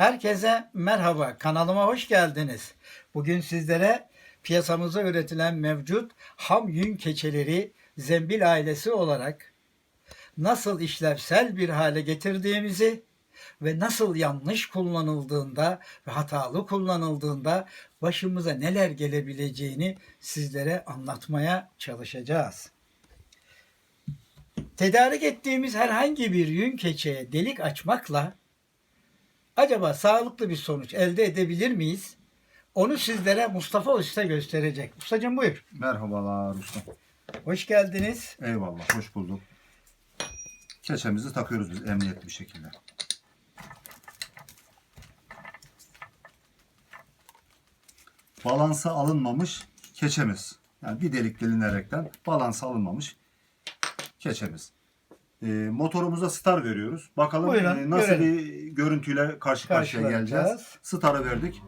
Herkese merhaba, kanalıma hoş geldiniz. Bugün sizlere piyasamıza üretilen mevcut ham yün keçeleri zembil ailesi olarak nasıl işlevsel bir hale getirdiğimizi ve nasıl yanlış kullanıldığında ve hatalı kullanıldığında başımıza neler gelebileceğini sizlere anlatmaya çalışacağız. Tedarik ettiğimiz herhangi bir yün keçeye delik açmakla acaba sağlıklı bir sonuç elde edebilir miyiz? Onu sizlere Mustafa Usta gösterecek. Ustacığım buyur. Merhabalar usta. Hoş geldiniz. Eyvallah, hoş bulduk. Keçemizi takıyoruz biz emniyetli bir şekilde. Balansa alınmamış keçemiz. Yani bir delik delinerekten balansa alınmamış keçemiz. Ee, motorumuza star veriyoruz. Bakalım Buyurun, e, nasıl görelim. bir görüntüyle karşı karşıya geleceğiz. Starı verdik.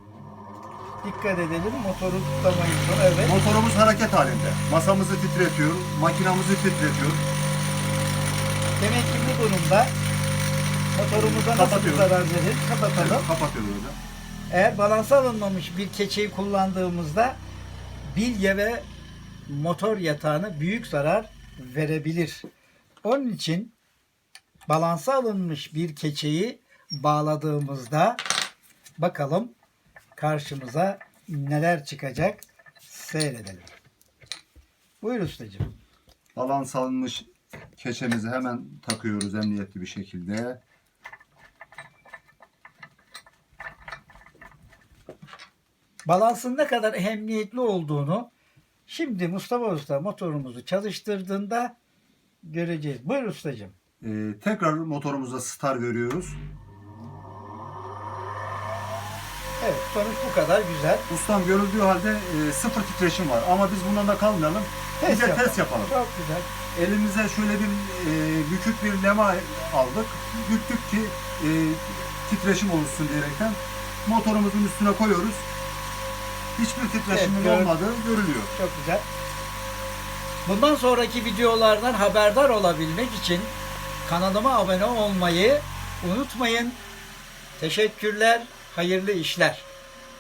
Dikkat edelim motoru tutamayın sonra evet. Motorumuz hareket halinde. Masamızı titretiyor, makinamızı titretiyor. Demek ki bu durumda motorumuza nasıl bir Kapatıyoruz. zarar verir? Kapatalım. Kapatıyoruz hocam. Eğer balansa alınmamış bir keçeyi kullandığımızda bilye ve motor yatağına büyük zarar verebilir. Onun için balansa alınmış bir keçeyi bağladığımızda bakalım karşımıza neler çıkacak seyredelim. Buyur ustacığım. Balans alınmış keçemizi hemen takıyoruz emniyetli bir şekilde. Balansın ne kadar ehemmiyetli olduğunu şimdi Mustafa Usta motorumuzu çalıştırdığında göreceğiz. Buyur ustacığım. Ee, tekrar motorumuza star veriyoruz. Evet sonuç bu kadar güzel. Ustam görüldüğü halde e, sıfır titreşim var ama biz bundan da kalmayalım. Test yapalım. test yapalım. Çok güzel. Elimize şöyle bir e, bükük bir lema aldık. Büktük ki e, titreşim oluşsun diyerekten motorumuzun üstüne koyuyoruz. Hiçbir titreşimin Evet, gör- olmadığı görülüyor. Çok güzel. Bundan sonraki videolardan haberdar olabilmek için kanalıma abone olmayı unutmayın. Teşekkürler, hayırlı işler.